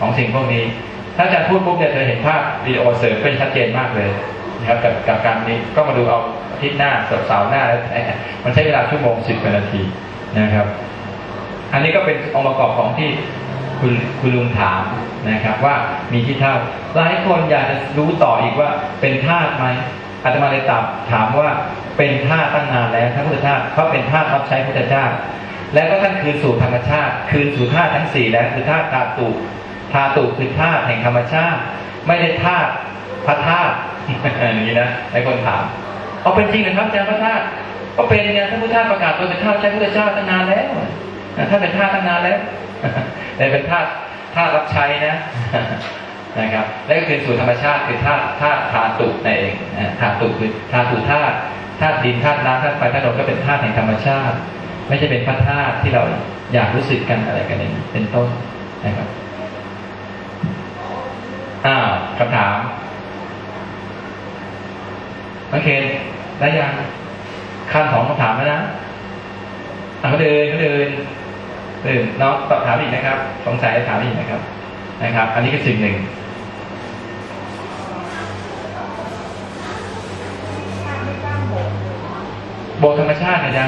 ของสิ่งพวกนี้ ถ้าอาจารย์พูดปุ๊บเนี่ยเธอเห็นภาพวิดีโอเสริมเป็นชัดเจนมากเลยนะครับกับกับการนี้ก็มาดูเอาอาทิตย์หน้าสาร์เสาร์หน้าแล้วมันใช้เวลาชั่วโมงสิบนาทีนะครับ อันนี้ก็เป็นองค์ประกอบของที่คุณคุณลุงถามนะครับว่ามีที่เท่าหลายคนอยากจะรู้ต่ออีกว่าเป็นธาตุไหมอาตมาเลยตอบถามว่าเป็นธาตุตั้งนานแล้วท่านพุทธทาสเขาเป็นธาตุรับใช้พุทธเจ้าแล้วก็ท่านคืนสู่ธรรมชาติ คืนสู่ธาตุทั้งสี่แล้วคือธาตุธาตุ ธาตุคือธาตุแห่งธรรมชาติ ไม่ได้ธาตุพระธาตุอย่างนี้นะหลายคนถาม เอาเป็นจริงนะครับอาจารย์พระธาตุก็เป็นไงท่านพุทธทาสประกาศตัวเป็นธาตุใช้พุทธเจ้าตั้งนานแล้วถ้าเป็นธาตุตั้งนานแล้วแต่เป็นธาตุธาตุรับใช้นะนะครับแล้วก็คือสู่ธรรมชาติคือธาตุธาตุธาตุนั่นเองธาตุคือธาตุธาตุธาตุดินธาตุน้ำธาตุไฟธาตุลมก็เป็นธาตุแห่งธรรมชาติ ไม่ใช่เป็นพระธาตุที่เราอยากรู้สึกกันอะไรกันเองเป็นต้นนะครับ อ้าคำถามโอเคได้ยังขั้นของคำถามแล้วนะเขาเดินเขาเดินเดินน้องตอบถามอีกนะครับ สงสัยถามอีกนะครับ นะครับ อันนี้คือสิ่งหนึ่งโบสถ์ธรรมชาตินะจ๊ะ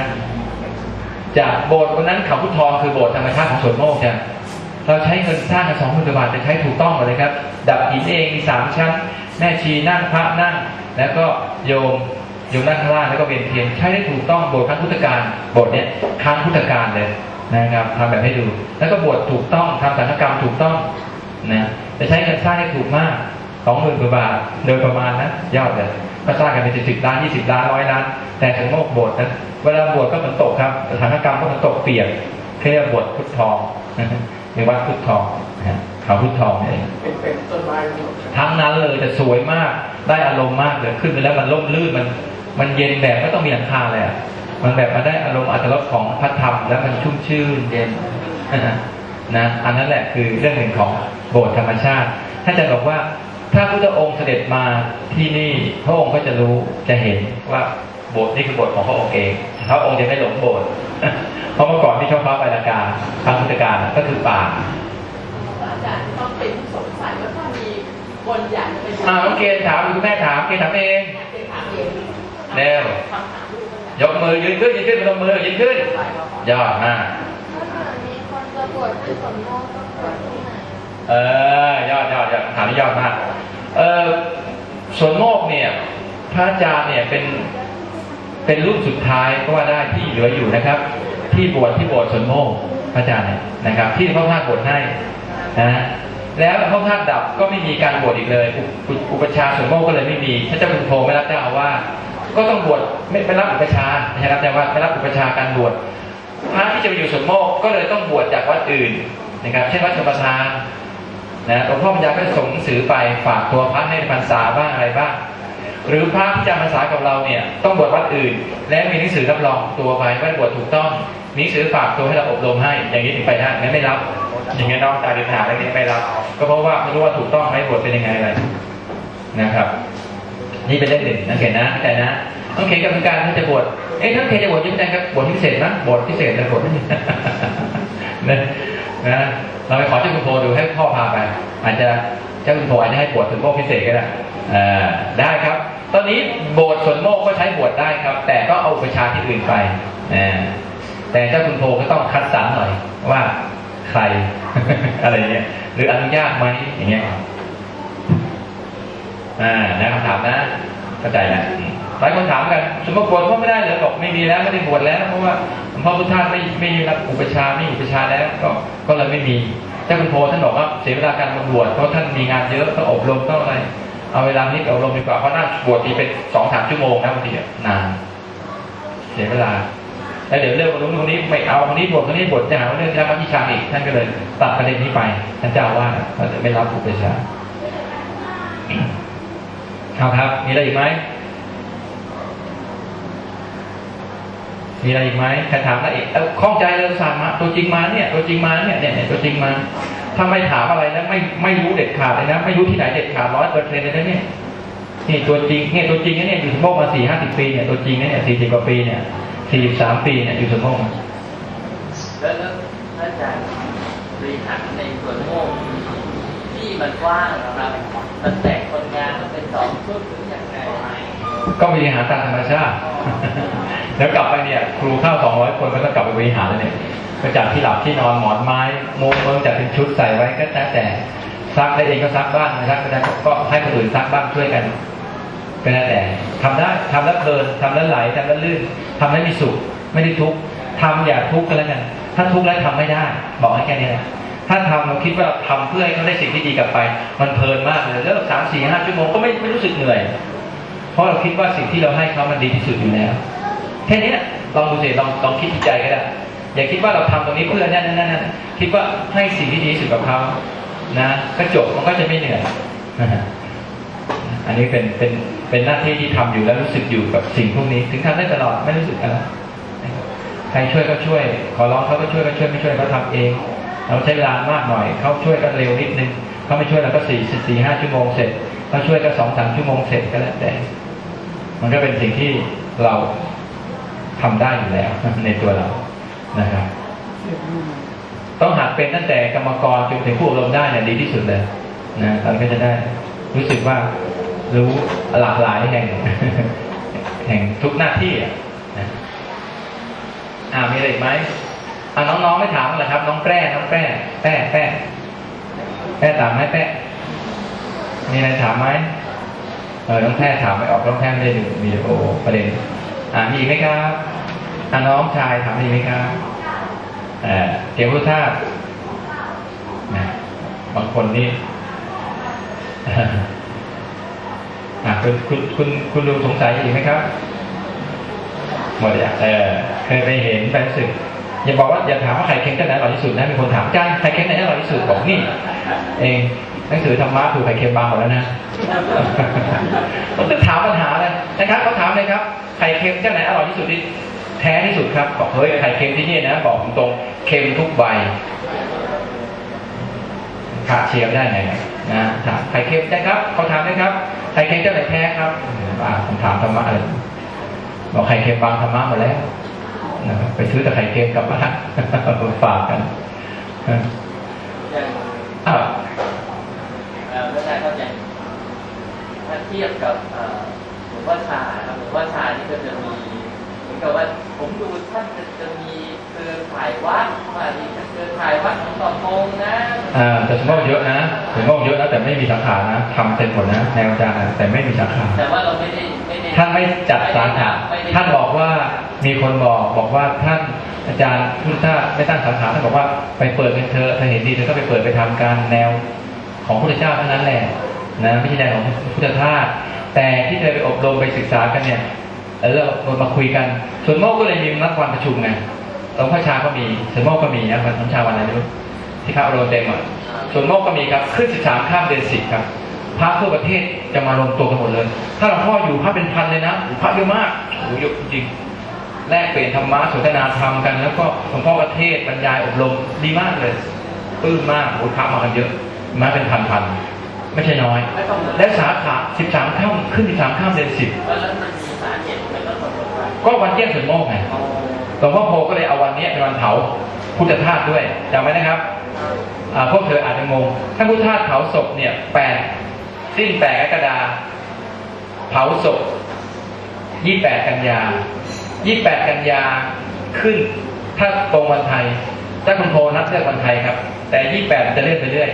จากโบสถ์วันนั้นเขาพุทธทองคือโบสถ์ธรรมชาติของสวนโมกจ้ะ เราใช้เงินสร้างกันสองหมื่นกว่าบาทจะใช้ถูกต้องหมดเลยครับ ดับหินเองมีสามชั้น แม่ชีนั่งพระนั่ง แล้วก็โยมโยมนั่งข้างล่างแล้วก็เวียนเทียนใช้ได้ถูกต้องบสถ์ครั้งพุทธกาลบสถ์เนี้ยครั้งพุทธกาลเลยนะครับทำแบบให้ดู แล้วก็บวชถูกต้องทำสังฆกรรมถูกต้องนะจะใช้เงินสร้างให้ถูกมากสองหมื่นกว่าบาทโดยประมาณนะยอดเลยก็สร้างกันเป็นสิบสิบล้านยี่สิบล้านร้อยล้าน แต่ถึงโมกบสถ์นะเวลาบวชก็เหมือนตกครับสังฆกรรมก็เหมือนตกเปียกเรียวบวชพุทธทอง ในวัดพุทธทองนะฮะเขาพุทธทองเองเป็นเป็นต้นไม้หมดทั้งนั้นเลยแต่สวยมากได้อารมณ์มากเลยขึ้นไปแล้วมันร่มรื่นมัน มันเย็นแบบไม่ต้องมีหลังคาเลยอะมันแบบมันได้อารมณ์อัตลักษณ์ของพระธรรมแล้วมันชุ่มชื่นเย็นนะอันนั้นแหละคือเรื่องหนึ่งของโบสถ์ธรรมชาติท่านจะบอกว่าถ้าพุทธองค์เสด็จมาที่นี่พระองค์ก็จะรู้จะเห็นว่าโบสถ์นี่คือโบสถ์ของพระองค์เอง พระองค์จะไม่หลงโบสถ์เพราะเมื่อก่อนที่ช่องฟ้าบรรณาการทางพุทธการก็คือป่าอาจารย์ต้องเป็นสงสัยว่าถ้ามีคนอยากจะไปอ่าน้องเกณฑ์ถามคุณแม่ถามเกณฑ์ถามเองเป็นถามเองเร็วคำถามลูกก็ยกมือยืนขึ้นยืนขึ้นพนมมือยืนขึ้นยอดมากถ้าเกิดมีคนจะบวชให้สมโภชต้องบวชที่ไหนเออยอดยอดยอดถามนี่ยอดมากเออสวนโมกเนี่ย พระอาจารย์เนี่ยเป็น เป็นรุ่นสุดท้ายก็ว่าได้ที่เหลืออยู่นะครับ ที่บวชที่โบสถ์สนโมกพระอาจารย์นะครับ ที่พระธาตุบวชให้นะแล้วพระธาตุดับก็ไม่มีการบวชอีกเลย อุปชาสนโมกก็เลยไม่มีถ้าเจ้าคุณโทไม่รับเจ้าอาวาสก็ต้องบวชไม่ไม่รับอุปชาไม่ใช่รับเจ้าอาวาไม่รับอุปชาการบวชพระที่จะไปอยู่สนโมกก็เลยต้องบวชจากวัดอื่นนะครับ เช่นวัดชมประทานนะหลวงพ่อปัญญาก็ส่งหนังสือไปฝากตัวพระให้พรรษาบ้างอะไรบ้าง หรือพระที่จำพรรษากับเราเนี่ยต้องบวชวัดอื่น และมีหนังสือรับรองตัวไปว่าบวชถูกต้องมีหนังสือฝากตัวให้เราอบรมให้ อย่างนี้ถึงไปได้งั้นไม่รับ อย่างนี้น้อกจากปัญหาเรื่องนี้ไม่รับ ก็เพราะว่าไม่รู้ว่าถูกต้องไหมบวชเป็นยังไงอะไรนะครับ นี่เป็นเรื่องหนึ่งนะเขนนะเข้าใจนะต้องเขียนกับการที่จะบวชเอ๊ะท่านเขนจะบวชยังไงครับบวชพิเศษนะบวชพิเศษนะบวชนะนะเราไปขอเจ้าคุณโพดูให้พ่อพาไปอาจจะเจ้าคุณโพอาจจะให้บวชถึงโมกพิเศษก็ได้อ่าได้ครับ ตอนนี้โบสถ์ส่วนโมกก็ใช้บวชได้ครับ แต่ก็เอาประชาที่อื่นไปอ่าแต่เจ้าคุณโพก็ต้องคัดสรรหน่อยว่าใครอะไรเงี้ยหรืออนุญาตไหมอย่างเงี้ยอ่านะคำถามนะเข้าใจแล้วหลายคนถามกันสมมติบวชพ่อไม่ได้เหรอบอกไม่มีแล้วไม่ได้บวชแล้ว เพราะว่าหลวงพ่อพุทธาไม่ไม่รับอุปชาไม่อุปชาแล้ว ก็ก็เลยไม่มีเจ้าคุณโพท่านบอกว่าเสียเวลาการมาบวชเพราะท่านมีงานเยอะต้องอบรมต้องอะไร เอาเวลานี้ไปอบรมดีกว่าเพราะนั่งบวชทีเป็นสองสามชั่วโมงนะบางทีอะนานเสียเวลาแล้วเดี๋ยวเรื่องคนนู้นคนนี้ไม่เอาคนนี้บวชคนนี้บวชจะหาเรื่องที่รับวิชาอีกท่านก็เลยตัดประเด็นนี้ไปท่านเจ้าอาว่าสเราจะไม่รับอุปชาย์ครับครับ มีอะไรอีกไหมมีอะไรอีกไหมใครถามอะไรอีกเอ้าข้องใจเราสั่งมาตัวจริงมาเนี่ย ตัวจริงมาเนี่ยเนี่ยเนี่ยตัวจริงมา ถ้าไม่ถามอะไรนะไม่ไม่รู้เด็ดขาดเลยนะ ไม่รู้ที่ไหนเด็ดขาดร้อยเปอร์เซ็นต์เลยนะเนี่ยนี่ตัวจริงเนี่ยตัวจริงนะเนี่ยอยู่สมโภคมาสี่ห้าสิบปีเนี่ยตัวจริงนะเนี่ยสี่สิบกว่าปีเนี่ยสี่สิบสามปีเนี่ยอยู่สมโภคมาแล้วแล้วท่านอาจารย์บริหารในส่วนโมกมันกว้างนะครับมันแตกคนงานมันเป็นสองชุดหรือยังไงก็บริหารตามธรรมชาติ แล้วกลับไปเนี่ยครูข้า200คนก็ต้องกลับไปบริหารแล้วเนี่ยก็จัดที่หลับที่นอนหมอนไม้มุ้งเมืองจัดเป็นชุดใส่ไว้ก็แล้วแต่ซักได้เองก็ซักบ้างนะครับก็ได้ก็ให้คนอื่นซักบ้างช่วยกันก็แล้วแต่ทำได้ทำแล้วเพลินทำแล้วไหลทำแล้วลื่นทำแล้วมีสุขไม่ได้ทุกข์ทำอย่าทุกข์ก็แล้วกันถ้าทุกข์แล้วทำไม่ได้ บอกให้แค่นี้แหละถ้าทำเราคิดว่าทำเพื่อให้เขาได้สิ่งที่ดีกลับไป มันเพลินมากเลยแล้วสามสี่ห้าชั่วโมงก็ไม่ไม่รู้สึกเหนื่อย เพราะเราคิดว่าสิ่งที่เราให้เขามันดีที่สุดอยู่แล้ว แค่นี้นะลองดูสิลองลองคิดที่ใจก็ได้อย่าคิดว่าเราทำตรงนี้เพื่อนั่นนั่นนั่นคิดว่าให้สิ่งที่ดีสุดกับเขานะก็จบมันก็จะไม่เหนื่อยอันนี้เป็นเป็นเป็นหน้าที่ที่ทำอยู่แล้วรู้สึกอยู่กับสิ่งพวกนี้ ถึงทำได้ตลอดไม่รู้สึกอะไรใครช่วยก็ช่วย ขอร้องเขาก็ช่วยก็ช่วยไม่ช่วยก็ทำเอง เราใช้เวลามากหน่อยเขาช่วยก็เร็วนิดนึงเขาไม่ช่วยเราก็สี่สี่ห้าชั่วโมงเสร็จเขาช่วยก็สองสามชั่วโมงเสร็จก็แล้วแต่ มันก็เป็นสิ่งที่เรา ทำได้อยู่แล้วในตัวเรานะครับต้องหัดเป็นตั้งแต่กรรมกรจนถึงผู้อบรมได้เนี่ยดีที่สุดเลยนะตอนก็จะได้รู้สึกว่ารู้หลากหลายแห่ง แห่งทุกหน้าที่อะนะอ่ามีอะไรอีกไหมอ่าน้องๆไม่ถามเหรอครับ น้องแปรน้องแปรแป้แป้แป้ถามไหมแป้มีอะไรถามไหมเออน้องแพทย์ถามไม่ออกน้องแพทย์ไม่ได้ดูวิดีโอประเด็น อ่ามีอีกไหมครับอ่าน้องชายถามมีอีกไหมครับเออเกี่ยวกับธาตุนะบางคนนี่อ่าคุณคุณคุณคุณลุงสงสัยอีกไหมครับหมดอะเออเคยไปเห็นไปรู้สึกอย่าบอกว่าอย่าถามว่าไข่เค็มเจ้าไหนอร่อยที่สุดนะมีคนถามจ้าไข่เค็มไหนอร่อยที่สุดบอกนี่เองหนังสือธรรมะถูกไข่เค็มบางหมดแล้วนะผมจะถามปัญหาเลย นะครับเขาถามเลยครับไข่เค็มเจ้าไหนอร่อยที่สุดที่แท้ที่สุดครับ บอกเฮ้ยไข่เค็มที่นี่นะ บอกตรงๆเค็มทุกใบขาดเชียร์ได้ไงนะถามไข่เค็มใช่ครับเขาถามด้วยครับไข่เค็มเจ้าไหนแท้ครับอ่าผมถามธรรมะเลยบอกไข่เค็มบางธรรมะหมดแล้วนะครับไปซื้อแต่ไข่เค็มกลับมาฝากกันอย่างอ้าวเอ่อไม่ใช่เข้าใจถ้าเทียบกับเอ่อหล วงพ่อชาครับหลวงพ่อชานี่ก็จะมีเหมือนกับว่าผมดูท่านจะจะมีเครือข่ายวัดว่ามีเครือข่ายวัดของต่อมงนะอ่าแต่สมมติเยอะนะสมมติเยอะนะแต่ไม่มีสาขานะทำเต็มหมดนะแนวอาจารย์นะแต่ไม่มีสาขาแต่ว่าเราไม่ได้ไม่ได้ท่านไม่จัดสาขาไม่ได้ท่านบอกว่ามีคนบอกบอกว่าท่านอาจารย์พุทธทาสไม่ตั้งสาขาท่านบอกว่าไปเปิดเป็นเธอถ้าเห็นดีเธอก็ไปเปิดไปทำการแนวของพุทธเจ้าเท่านั้นแหละนะไม่ใช่แนวของพุทธทาส แต่ที่เธอไปอบรมไปศึกษากันเนี่ยเออเรามาคุยกัน ส่วนโมกก็เลยมีนัดวันประชุมไงหลวงพ่อชาก็มีส่วนโมกก็มีนะวันน้ำชาวันอะไรไม่รู้ที่เขาอบรมเต็มอะส่วนโมกก็มีครับขึ้น13ข้ามเดือน10ครับพระทั่วประเทศจะมารวมตัวกันหมดเลย ถ้าหลวงพ่ออยู่พระเป็นพันเลยนะพระเยอะมากโอ้โหเยอะจริงแลกเปลี่ยนธรรมะสนทนาธรรมกัน แล้วก็หลวงพ่อประเทศบรรยายอบรมดีมากเลยปลื้มมากโอ้โหพระมากันเยอะมาเป็นพันๆ ไม่ใช่น้อยไม่ต้องเหมือนและสาขา13ข้ามขึ้น13ข้ามเดือน10แล้วมันมีสาเหตุไม่ต้องสมมติว่าก็วันเยี่ยมส่วนโมกไงหลวงพ่อโพก็เลยเอาวันนี้เป็นวันเผาพุทธทาสด้วยจำไว้นะครับพวกเธออาจจะงงถ้าพุทธทาสเผาศพเนี่ยแปดสิ้นแปดกรกฎาเผาศพยี่แปดกันยายี่แปดกันยาขึ้นถ้าตรงวันไทยถ้าคุณโพนับเลือกวันไทยครับ แต่ยี่แปดจะเลื่อนไปเรื่อย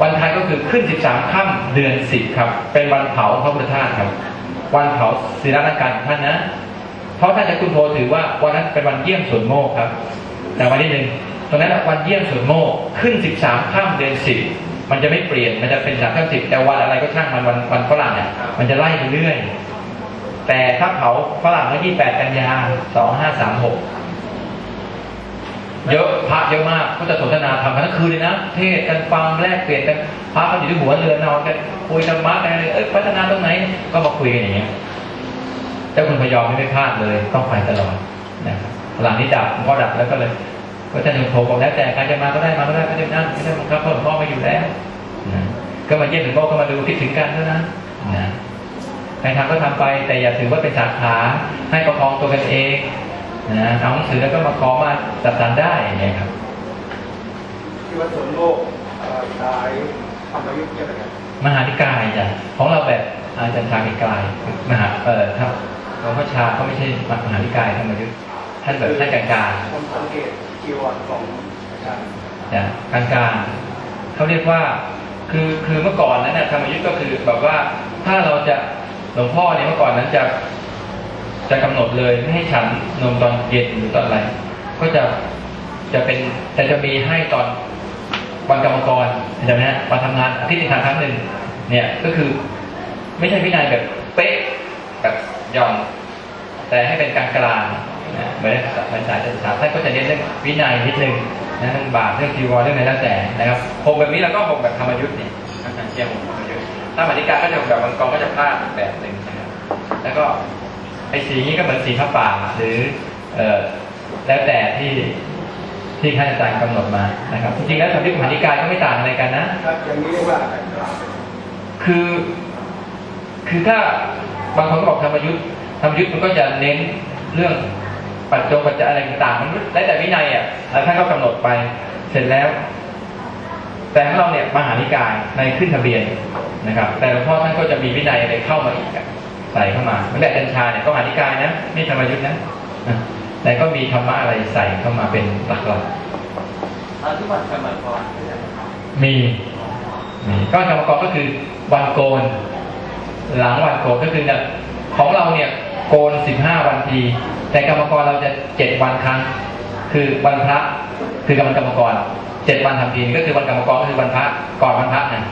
วันไทยก็คือขึ้นสิบสามค่ำเดือนสิบครับ เป็นวันเผาพระพุทธทาสครับ วันเผาศีลนักการท่านนะ เพราะท่านจะคุณโพถือว่าวันนั้นเป็นวันเยี่ยมสวนโมกครับ แต่วันนี้หนึ่งตรงนั้นวันเยี่ยมสวนโมกขึ้น 13ข้ามเดือน 10 มันจะไม่เปลี่ยน มันจะเป็น3ข้าม10แต่วันอะไรก็ช่างมันวันวันฝรั่งเนี่ยมันจะไล่ไปเรื่อย แต่ถ้าเผาฝรั่งก็28 กันยา 2536 เยอะพระเยอะมากก็จะสนทนาทำกันทั้งคืนเลยนะ เทศกันฟังแลกเปลี่ยนกันพระก็อยู่ที่หัวเรือนอนกันคุยธรรมะกันเลยเอ้ยพัฒนาตรงไหนก็มาคุยกันอย่างเงี้ยเจ้าคุณพยอมไม่พลาดเลยต้องไปตลอดนะครับหลังนี้ดับพ่อดับแล้วก็เลยก็จะหนึ่งโทรบอกแล้วแต่ใครจะมาก็ได้มาก็ได้ไม่ได้นั่นไม่ได้บังคับเพราะหลวงพ่อมาอยู่แล้วนะก็มาเยี่ยมหลวงพ่อก็มาดูคิดถึงกันเท่านั้นนะใครทำก็ทำไปแต่อย่าถือว่าเป็นสาขาให้ประคองตัวกันเอง นะเอาหนังสือแล้วก็มาขอมาจัดสรรได้อย่างเงี้ยครับที่วัดสวนโลกเอ่อขายธรรมยุทธ์เกี่ยวกับอะไรมหานิกายจ้ะของเราแบบอาจารย์ชานิกายมหาเออครับหลวงพ่อชาเขาไม่ใช่มหานิกายธรรมยุทธ์ท่านแบบท่านกลางๆผมสังเกตจีวรของอาจารย์นะกลางๆเขาเรียกว่าคือคือเมื่อก่อนนั้นนะธรรมยุทธ์ก็คือแบบว่าถ้าเราจะหลวงพ่อเนี่ยเมื่อก่อนนั้นจะ จะกำหนดเลยไม่ให้ฉันนมตอนเย็นหรือตอนอะไร ก็จะจะเป็นแต่จะมีให้ตอนวันกรรมกรเห็นไหมฮะวันทำงานอาทิตย์หนึ่งครั้งหนึ่งเนี่ยก็คือไม่ใช่วินัยแบบเป๊ะแบบย่อนแต่ให้เป็นกลางกลางนะเหมือนเหมือนสายศึกษาท่านก็จะเน้นเรื่องวินัยนิดนึงนะเรื่องบาปเรื่องจีวรเรื่องอะไรแล้วแต่นะครับหกแบบนี้เราก็หกแบบธรรมยุทธ์นี่เที่ยวหกธรรมยุทธ์ถ้ามาธิการก็จะแบบมังกรก็จะพลาดแบบหนึ่งนะครับแล้วก็ ไอ้สีนี้ก็เหมือนสีพระป่าหรือเอ่อแล้วแต่ที่ที่ท่านอาจารย์กำหนดมานะครับ จริงๆแล้วธรรมยุทธ์กับมหาธิการก็ไม่ต่างอะไรกันนะครับอย่างนี้เรียกว่าอะไรครับคือ คือถ้าบางคนก็บอกธรรมยุทธ์ธรรมยุทธ์มันก็จะเน้นเรื่องปัจจงปัจจัยอะไรต่างๆมันแล้วแต่วินัยอะแล้วท่านก็กำหนดไปเสร็จแล้ว แต่ของเราเนี่ยมหานิกายในขึ้นทะเบียนนะครับ แต่หลวงพ่อท่านก็จะมีวินัยอะไรเข้ามาอีกอะ ใส่เข้ามาเหมือนแบบจันชาเนี่ยก็มหานิกายนะนี่ธรรมยุทธ์นะนะแต่ก็มีธรรมะอะไรใส่เข้ามาเป็นหลักตอนที่วันกรรมกรเนี่ยๆมีมีก็กรรมกรก็คือวันโกน หลังวันโกนก็คือเนี่ยของเราเนี่ยโกนสิบห้าวันที แต่กรรมกรเราจะเจ็ดวันครั้ง คือวันพระคือกรรมกรรมกรเจ็ดวันทำทีก็คือวันกรรมกรก็คือวันพระก่อนวันพระนะ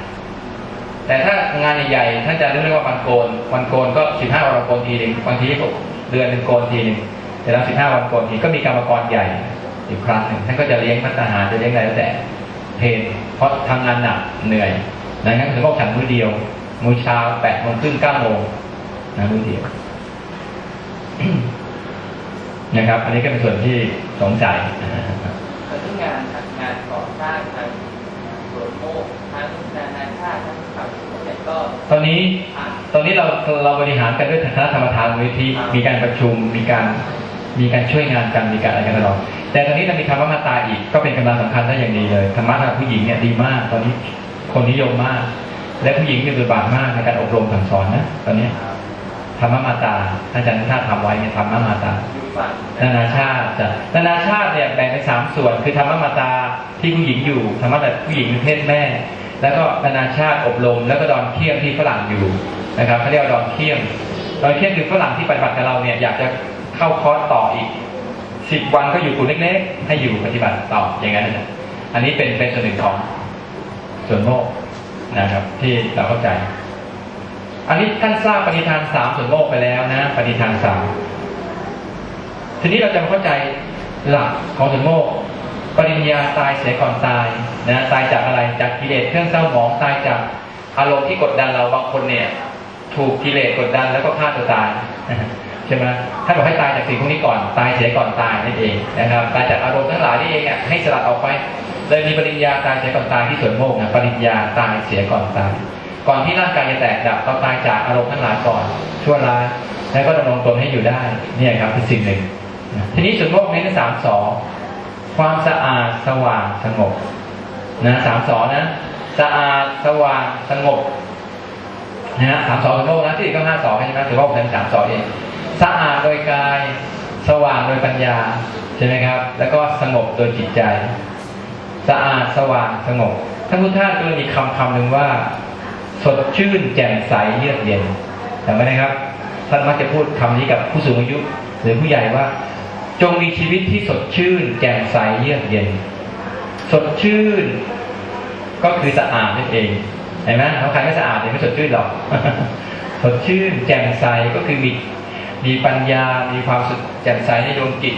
แต่ถ้างานใหญ่ๆท่านจะเรียกว่าวันโกนวันโกนก็สิบห้าวันโกนทีหนึ่งบางทีก็เดือนหนึ่งโกนทีหนึ่งแต่ละสิบห้าวันโกนทีก็มีกรรมกรใหญ่อีกครั้งหนึ่งท่านก็จะเลี้ยงพัฒหารจะเลี้ยงอะไรแล้วแต่เพนเพราะทำงานหนักเหนื่อยดังนั้นถึงก็ฉันมื้อเดียวมื้อเช้าแปดโมงครึ่งเก้าโมงนะมื้อเดียวนะครับ อันนี้ก็เป็นส่วนที่สงสัยตอนที่งานงานก่อสร้างทางสวนโมกทั้งนานาชาติทั้งฝั่งเนี่ยก็ ตอนนี้ตอนนี้เราเราบริหารกันด้วยคณะธรรมทานมูลนิธิมีการประชุมมีการมีการช่วยงานกันมีการอะไรกันตลอดแต่ตอนนี้เรามีธรรมมาตราอีกก็เป็นกำลังสำคัญได้อย่างดีเลยธรรมะทางผู้หญิงเนี่ยดีมาก ตอนนี้คนนิยมมาก และผู้หญิงมีบทบาทมากในการอบรมสั่งสอนนะตอนนี้ธรรมมาตราอาจารย์ท่าทำไว้เนี่ยธรรมมาตราอยู่ฝั่งนานาชาติจ้ะนานาชาติเนี่ยแบ่งเป็นสามส่วน คือธรรมมาตราที่ผู้หญิงอยู่ธรรมะแต่ผู้หญิงเป็นเพศแม่ แล้วก็นานาชาติอบรม แล้วก็ดอนเคียมที่ฝรั่งอยู่นะครับเขาเรียกว่าดอนเคียมดอนเคียมคือฝรั่งที่ปฏิบัติกับเราเนี่ยอยากจะเข้าคอร์สต่ออีกสิบวันก็อยู่กลุ่มเล็กๆให้อยู่ปฏิบัติต่ออย่างนั้นนะอันนี้เป็นเป็นส่วนหนึ่งของส่วนโลกนะครับ ที่เราเข้าใจ อันนี้ท่านทราบปณิธานสามส่วนโลกไปแล้วนะปณิธานสามทีนี้เราจะมาเข้าใจหลักของสมโมก ปริญญาตายเสียก่อนตายนะตายจากอะไรจากกิเลสเครื่องเศร้าหมองตายจากอารมณ์ที่กดดันเราบางคนเนี่ยถูกกิเลสกดดันแล้วก็ฆ่าตัวตายใช่ไหมถ้าบอกให้ตายจากสิ่งพวกนี้ก่อนตายเสียก่อนตายนั่นเองนะครับตายจากอารมณ์ทั้งหลายนี่เองอะให้สลัดออกไปเลยมีปริญญาตายเสียก่อนตายที่สวนโมกนะปริญญาตายเสียก่อนตายก่อนที่ร่างกายจะแตกดับต้องตายจากอารมณ์ทั้งหลายก่อนชั่วร้ายแล้วก็ดำรงตนให้อยู่ได้เนี่ยครับคือสิ่งหนึ่ง ทีนี้ส่วนโลกนี้ก็สามสอง ความสะอาดสว่างสงบนะสามสอนะสะอาดสว่างสงบนะสามสอส่วนโลกนะที่ก็ห้าสอใช่ไหมถือว่าเป็นสามสอเองสะอาดโดยกาย สว่างโดยปัญญาใช่ไหมครับ แล้วก็สงบโดยจิตใจ สะอาดสว่างสงบท่านพุทธทาสก็เลยมีคำคำหนึ่งว่า สดชื่นแจ่มใสเยือกเย็นจำไว้นะครับท่านมักจะพูดคำนี้กับผู้สูงอายุ หรือผู้ใหญ่ว่า จงมีชีวิตที่สดชื่น แจ่มใสเยือกเย็น สดชื่น ก็คือสะอาดนั่นเองเห็นไหมเขาใครไม่สะอาดเนี่ยไม่สดชื่นหรอกสดชื่น แจ่มใสก็คือมีมีปัญญา มีความสุขแจ่มใสในดวงจิต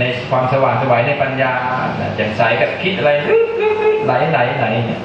ในความสว่างสวัยในปัญญาแจ่มใสกับคิดอะไรไหลไหลไหลเนี่ย